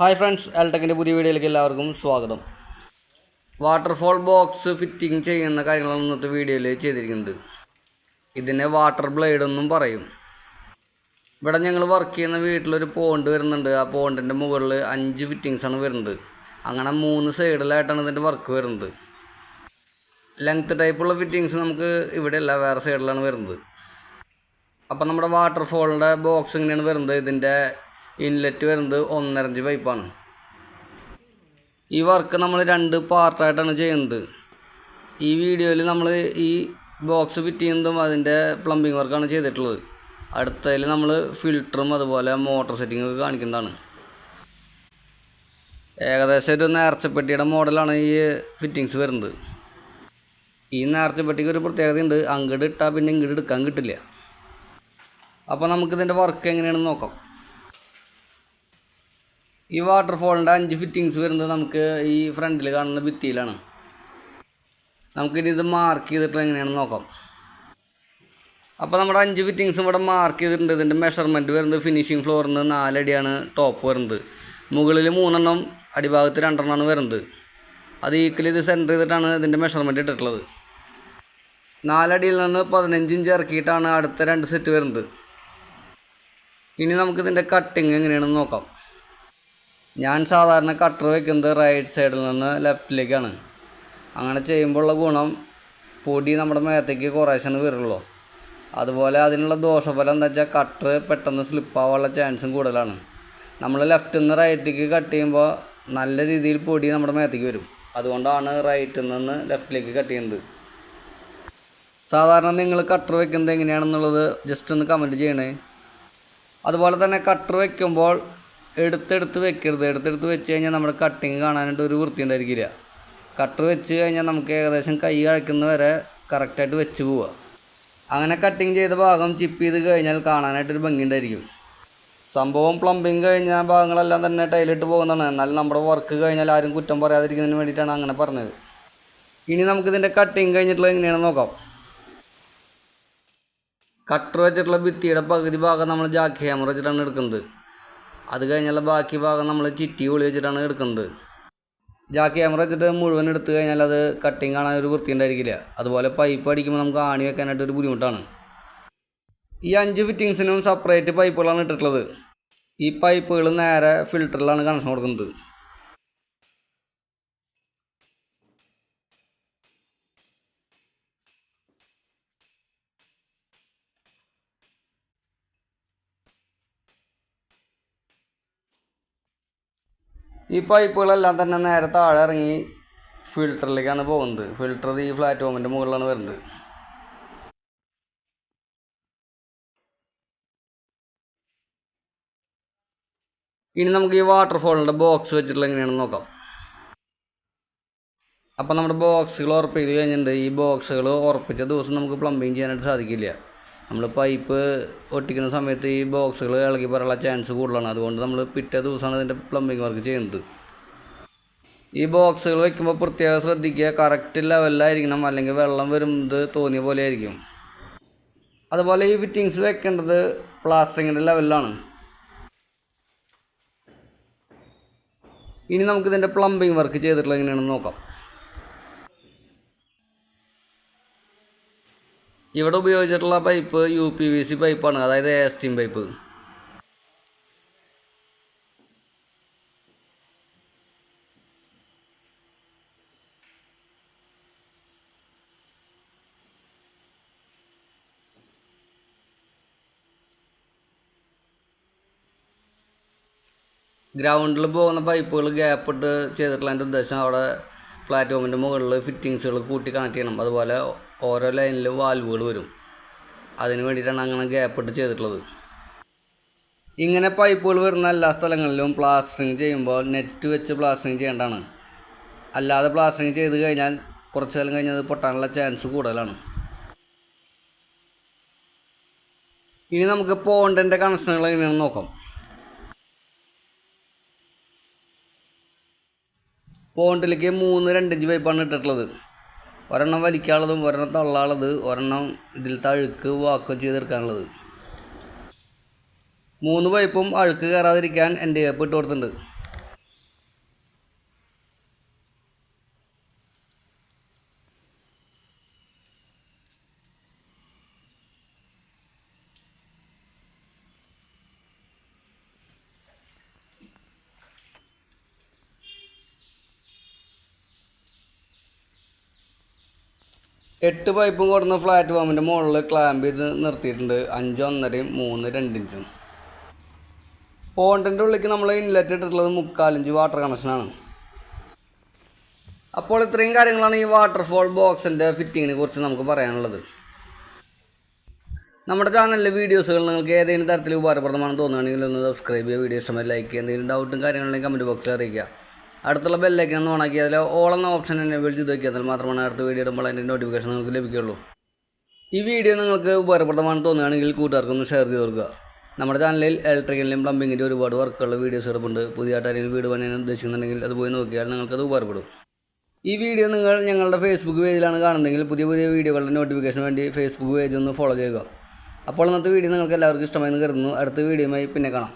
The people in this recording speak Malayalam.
ഹായ് ഫ്രണ്ട്സ് എൽടെക്കിന്റെ പുതിയ വീഡിയോയിലേക്ക് എല്ലാവർക്കും സ്വാഗതം. വാട്ടർഫോൾ ബോക്സ് ഫിറ്റിംഗ് ചെയ്യുന്ന കാര്യങ്ങളാണ് ഇന്നത്തെ വീഡിയോയിൽ ചെയ്തിരിക്കുന്നത്. ഇതിനെ വാട്ടർ ബ്ലേഡ് എന്നും പറയും. ഇവിടെ ഞങ്ങൾ വർക്ക് ചെയ്യുന്ന വീട്ടിലൊരു പോണ്ട് വരുന്നുണ്ട്. ആ പോണ്ടിന്റെ മുകളിൽ അഞ്ച് ഫിറ്റിങ്സാണ് വരുന്നത്. അങ്ങനെ മൂന്ന് സൈഡിലായിട്ടാണ് ഇതിന്റെ വർക്ക് വരുന്നത്. ലെങ്ത് ടൈപ്പുള്ള ഫിറ്റിങ്സ് നമുക്ക് ഇവിടെയല്ല വേറെ സൈഡിലാണ് വരുന്നത്. അപ്പം നമ്മുടെ വാട്ടർഫോളിന്റെ ബോക്സ് ഇങ്ങനെയാണ് വരുന്നത്? ഇതിന്റെ ഇൻലെറ്റ് വരുന്നത് ഒന്നരഞ്ച് പൈപ്പാണ് ഈ വർക്ക് നമ്മൾ രണ്ട് പാർട്ടായിട്ടാണ് ചെയ്യുന്നത്. ഈ വീഡിയോയിൽ നമ്മൾ ഈ ബോക്സ് ഫിറ്റ് ചെയ്യുന്നതും അതിന്റെ പ്ലംബിംഗ് വർക്കാണ് ചെയ്തിട്ടുള്ളത്. അടുത്തതിൽ നമ്മൾ ഫിൽറ്ററും അതുപോലെ മോട്ടർ സെറ്റിംഗ് ഒക്കെ കാണിക്കുന്നതാണ്. ഏകദേശം ഒരു നേർച്ചപ്പെട്ടിയുടെ മോഡലാണ് ഈ ഫിറ്റിങ്സ് വരുന്നത്. ഈ നേർച്ചപ്പെട്ടിക്ക് ഒരു പ്രത്യേകതയുണ്ട്. അങ്ങോട്ട് ഇട്ടാൽ പിന്നെ ഇങ്ങോട്ട് എടുക്കാൻ കിട്ടില്ല. അപ്പോൾ നമുക്കിതിന്റെ വർക്ക് എങ്ങനെയാണെന്ന് നോക്കാം. ഈ വാട്ടർഫോളിന്റെ അഞ്ച് ഫിറ്റിങ്സ് വരുന്നത് നമുക്ക് ഈ ഫ്രണ്ടിൽ കാണുന്ന ഭിത്തിയിലാണ്. നമുക്കിനി ഇത് മാർക്ക് ചെയ്തിട്ട് എങ്ങനെയാണെന്ന് നോക്കാം. അപ്പോൾ നമ്മുടെ അഞ്ച് ഫിറ്റിങ്സും ഇവിടെ മാർക്ക് ചെയ്തിട്ടുണ്ട്. ഇതിന്റെ മെഷർമെന്റ് വരുന്നത് ഫിനിഷിങ് ഫ്ലോറിൽ നിന്ന് നാലടിയാണ് ടോപ്പ് വരുന്നത്. മുകളിൽ മൂന്നെണ്ണം അടിഭാഗത്ത് രണ്ടെണ്ണമാണ് വരുന്നത്. അത് ഈക്വലി ഇത് സെന്റർ ചെയ്തിട്ടാണ് ഇതിന്റെ മെഷർമെന്റ് ഇട്ടിട്ടുള്ളത്. നാലടിയിൽ നിന്ന് പതിനഞ്ച് ഇഞ്ച് ഇറക്കിയിട്ടാണ് അടുത്ത രണ്ട് സെറ്റ് വരുന്നത്. ഇനി നമുക്കിതിന്റെ കട്ടിങ് എങ്ങനെയാണെന്ന് നോക്കാം. ഞാൻ സാധാരണ കട്ടർ വെക്കുന്നത് റൈറ്റ് സൈഡിൽ നിന്ന് ലെഫ്റ്റിലേക്കാണ് അങ്ങനെ ചെയ്യുമ്പോഴുള്ള ഗുണം പൊടി നമ്മുടെ മേത്തേക്ക് കുറേശ്ശാണ് വരുള്ളൂ. അതുപോലെ അതിനുള്ള ദോഷഫലം എന്താ വെച്ചാൽ കട്ടർ പെട്ടെന്ന് സ്ലിപ്പാവാനുള്ള ചാൻസും കൂടുതലാണ്. നമ്മൾ ലെഫ്റ്റിൽ നിന്ന് റൈറ്റിലേക്ക് കട്ട് ചെയ്യുമ്പോൾ നല്ല രീതിയിൽ പൊടി നമ്മുടെ മേത്തേക്ക് വരും. അതുകൊണ്ടാണ് റൈറ്റിൽ നിന്ന് ലെഫ്റ്റിലേക്ക് കട്ട് ചെയ്യുന്നത്. സാധാരണ നിങ്ങൾ കട്ടർ വെക്കുന്നത് എങ്ങനെയാണെന്നുള്ളത് ജസ്റ്റ് ഒന്ന് കമന്റ് ചെയ്യണേ. അതുപോലെ തന്നെ കട്ടർ വെക്കുമ്പോൾ എടുത്തെടുത്ത് വെക്കരുത്. എടുത്തെടുത്ത് വെച്ച് കഴിഞ്ഞാൽ നമ്മുടെ കട്ടിങ് കാണാനായിട്ട് ഒരു വൃത്തി ഉണ്ടായിരിക്കില്ല. കട്ടർ വെച്ച് കഴിഞ്ഞാൽ നമുക്ക് ഏകദേശം കൈ കഴിക്കുന്ന വരെ കറക്റ്റായിട്ട് വെച്ച് പോവുക. അങ്ങനെ കട്ടിങ് ചെയ്ത ഭാഗം ചിപ്പ് ചെയ്ത് കഴിഞ്ഞാൽ കാണാനായിട്ടൊരു ഭംഗി ഉണ്ടായിരിക്കും. സംഭവം പ്ലംബിങ് കഴിഞ്ഞ ഭാഗങ്ങളെല്ലാം തന്നെ ടൈലിട്ട് പോകുന്നതാണ്. എന്നാൽ നമ്മുടെ വർക്ക് കഴിഞ്ഞാൽ ആരും കുറ്റം പറയാതിരിക്കുന്നതിന് വേണ്ടിയിട്ടാണ് അങ്ങനെ പറഞ്ഞത്. ഇനി നമുക്കിതിന്റെ കട്ടിങ് കഴിഞ്ഞിട്ടുള്ള എങ്ങനെയാണെന്ന് നോക്കാം. കട്ടർ വെച്ചിട്ടുള്ള ഭിത്തിയുടെ പകുതി ഭാഗം നമ്മൾ ജാക്ക് ഹാമർ വെച്ചിട്ടാണ് എടുക്കുന്നത്. അത് കഴിഞ്ഞുള്ള ബാക്കി ഭാഗം നമ്മൾ ചിറ്റി ഉളി വെച്ചിട്ടാണ് എടുക്കുന്നത്. ജാ ക്യാമറ വെച്ചിട്ട് മുഴുവൻ എടുത്തു കഴിഞ്ഞാൽ അത് കട്ടിങ് കാണാൻ ഒരു വൃത്തി ഉണ്ടായിരിക്കില്ല. അതുപോലെ പൈപ്പ് അടിക്കുമ്പോൾ നമുക്ക് ആണി വെക്കാനായിട്ട് ഒരു ബുദ്ധിമുട്ടാണ്. ഈ അഞ്ച് ഫിറ്റിങ്സിനും സെപ്പറേറ്റ് പൈപ്പുകളാണ് ഇട്ടിട്ടുള്ളത്. ഈ പൈപ്പുകൾ നേരെ ഫിൽറ്ററിലാണ് കണക്ഷൻ കൊടുക്കുന്നത്. ഈ പൈപ്പുകളെല്ലാം തന്നെ നേരെ താഴെ ഇറങ്ങി ഫിൽറ്ററിലേക്കാണ് പോകുന്നത്. ഫിൽറ്റർ ഈ പ്ലാറ്റ്ഫോമിന്റെ മുകളിലാണ് വരുന്നത്. ഇനി നമുക്ക് ഈ വാട്ടർഫോളിന്റെ ബോക്സ് വെച്ചിട്ടുള്ള എങ്ങനെയാണെന്ന് നോക്കാം. അപ്പോൾ നമ്മുടെ ബോക്സുകൾ ഉറപ്പ് ചെയ്ത് കഴിഞ്ഞിട്ടുണ്ട്. ഈ ബോക്സുകൾ ഉറപ്പിച്ച ദിവസം നമുക്ക് പ്ലംബിങ് ചെയ്യാനായിട്ട് സാധിക്കില്ല. നമ്മൾ പൈപ്പ് ഒട്ടിക്കുന്ന സമയത്ത് ഈ ബോക്സുകൾ ഇളകി പറയാനുള്ള ചാൻസ് കൂടുതലാണ്. അതുകൊണ്ട് നമ്മൾ പിറ്റേ ദിവസമാണ് അതിന്റെ പ്ലംബിങ് വർക്ക് ചെയ്യുന്നത്. ഈ ബോക്സുകൾ വെക്കുമ്പോൾ പ്രത്യേകം ശ്രദ്ധിക്കുക. കറക്റ്റ് ലെവലിലായിരിക്കണം അല്ലെങ്കിൽ വെള്ളം വരുന്നത് തോന്നിയ പോലെ ആയിരിക്കും. അതുപോലെ ഈ ഫിറ്റിങ്സ് വെക്കേണ്ടത് പ്ലാസ്റ്ററിങ്ങിന്റെ ലെവലിലാണ് ഇനി നമുക്കിതിന്റെ പ്ലംബിങ് വർക്ക് ചെയ്തിട്ടുള്ളത് എങ്ങനെയാണെന്ന് നോക്കാം. ഇവിടെ ഉപയോഗിച്ചിട്ടുള്ള pipe U P V C പൈപ്പാണ്. അതായത് എസ്റ്റീം പൈപ്പ് ഗ്രൗണ്ടിൽ പോകുന്ന പൈപ്പുകൾ ഗ്യാപ്പ് ഇട്ട് ചെയ്തിട്ടുള്ള എന്റെ ഉദ്ദേശം അവിടെ പ്ലാറ്റ്ഫോമിന്റെ മുകളിൽ ഫിറ്റിങ്സുകൾ കൂട്ടി കണക്ട് ചെയ്യണം. അതുപോലെ ഓരോ ലൈനിൽ വാൽവുകൾ വരും. അതിന് വേണ്ടിയിട്ടാണ് അങ്ങനെ ഗ്യാപ്പ് ഇട്ട് ചെയ്തിട്ടുള്ളത്. ഇങ്ങനെ പൈപ്പുകൾ വരുന്ന എല്ലാ സ്ഥലങ്ങളിലും പ്ലാസ്റ്ററിങ് ചെയ്യുമ്പോൾ നെറ്റ് വെച്ച് പ്ലാസ്റ്ററിങ് ചെയ്യേണ്ടതാണ്. അല്ലാതെ പ്ലാസ്റ്ററിങ് ചെയ്ത് കഴിഞ്ഞാൽ കുറച്ച് കാലം കഴിഞ്ഞാൽ അത് പൊട്ടാനുള്ള ചാൻസ് കൂടുതലാണ്. ഇനി നമുക്ക് പോണ്ടിന്റെ കണക്ഷനുകൾ എങ്ങനെയാണെന്ന് നോക്കാം. പോണ്ടിലേക്ക് മൂന്ന് രണ്ടിഞ്ച് പൈപ്പാണ് ഇട്ടിട്ടുള്ളത്. ഒരെണ്ണം വലിക്കാനുള്ളതും ഒരെണ്ണം തള്ളാനുള്ളത് ഒരെണ്ണം ഇതിൽ തഴുക്ക് വാക്ക് ചെയ്തെടുക്കാനുള്ളത്. മൂന്ന് പൈപ്പും അഴുക്ക് കയറാതിരിക്കാൻ എന്റെ ഏപ്പ് ഇട്ട് കൊടുത്തിട്ടുണ്ട്. എട്ട് പൈപ്പും കൊടുന്ന പ്ലാറ്റ്ഫോമിന്റെ മുകളിൽ ക്ലാമ്പ് ചെയ്ത് നിർത്തിയിട്ടുണ്ട്. അഞ്ച് ഒന്നരയും മൂന്ന് രണ്ടിഞ്ചും പോണ്ടിന്റെ ഉള്ളിലേക്ക് നമ്മൾ ഇൻലെറ്റ് ഇട്ടിട്ടുള്ളത് മുക്കാലിഞ്ച് വാട്ടർ കണക്ഷനാണ് അപ്പോൾ ഇത്രയും കാര്യങ്ങളാണ് ഈ വാട്ടർഫോൾ ബോക്സിന്റെ ഫിറ്റിങ്ങിനെ കുറിച്ച് നമുക്ക് പറയാനുള്ളത്. നമ്മുടെ ചാനലിലെ വീഡിയോസുകൾ നിങ്ങൾക്ക് ഏതെങ്കിലും തരത്തിൽ ഉപകാരപ്രദമാണെന്ന് തോന്നുകയാണെങ്കിൽ ഒന്ന് സബ്സ്ക്രൈബ് ചെയ്യുക വീഡിയോ ഇഷ്ടമായി ലൈക്ക് ചെയ്യുക എന്തെങ്കിലും ഡൗട്ടും കാര്യങ്ങളുണ്ടെങ്കിൽ കമന്റ് ബോക്സിൽ അറിയിക്കുക. അടുത്തുള്ള ബെല്ലൈക്കൻ ഒന്ന് ഓണാക്കി. അതിൽ ഓളെന്ന ഓപ്ഷൻ വിളിച്ച് നോക്കിയാൽ എന്നാൽ മാത്രമാണ് അടുത്ത വീഡിയോ ഇടുമ്പോൾ അതിന്റെ നോട്ടിഫിക്കേഷൻ നിങ്ങൾക്ക് ലഭിക്കുകയുള്ളൂ. ഈ വീഡിയോ നിങ്ങൾക്ക് ഉപകാരപ്രദമാണെന്ന് തോന്നുകയാണെങ്കിൽ കൂട്ടുകാർക്കൊന്ന് ഷെയർ ചെയ്ത് കൊടുക്കുക. നമ്മുടെ ചാനലിൽ ഇലക്ട്രിക്കലിന്റെയും പ്ലംബിങ്ങിന്റെ ഒരുപാട് വർക്കുള്ള വീഡിയോസ് എടുപ്പുണ്ട് പുതിയതായിട്ട് ആരെങ്കിലും വീട് പണിയാൻ ഉദ്ദേശിക്കുന്നുണ്ടെങ്കിൽ അത് പോയി നോക്കിയാൽ നിങ്ങൾക്കത് ഉപകാരപ്പെടും. ഈ വീഡിയോ നിങ്ങൾ ഞങ്ങളുടെ ഫേസ്ബുക്ക് പേജിലാണ് കാണുന്നതെങ്കിൽ പുതിയ പുതിയ വീഡിയോകളുടെ നോട്ടിഫിക്കേഷന് വേണ്ടി ഫേസ്ബുക്ക് പേജ് ഒന്ന് ഫോളോ ചെയ്യുക. അപ്പോൾ ഇന്നത്തെ വീഡിയോ നിങ്ങൾക്ക് എല്ലാവർക്കും ഇഷ്ടമായി കരുതുന്നു. അടുത്ത വീഡിയോയുമായി പിന്നെ കാണാം.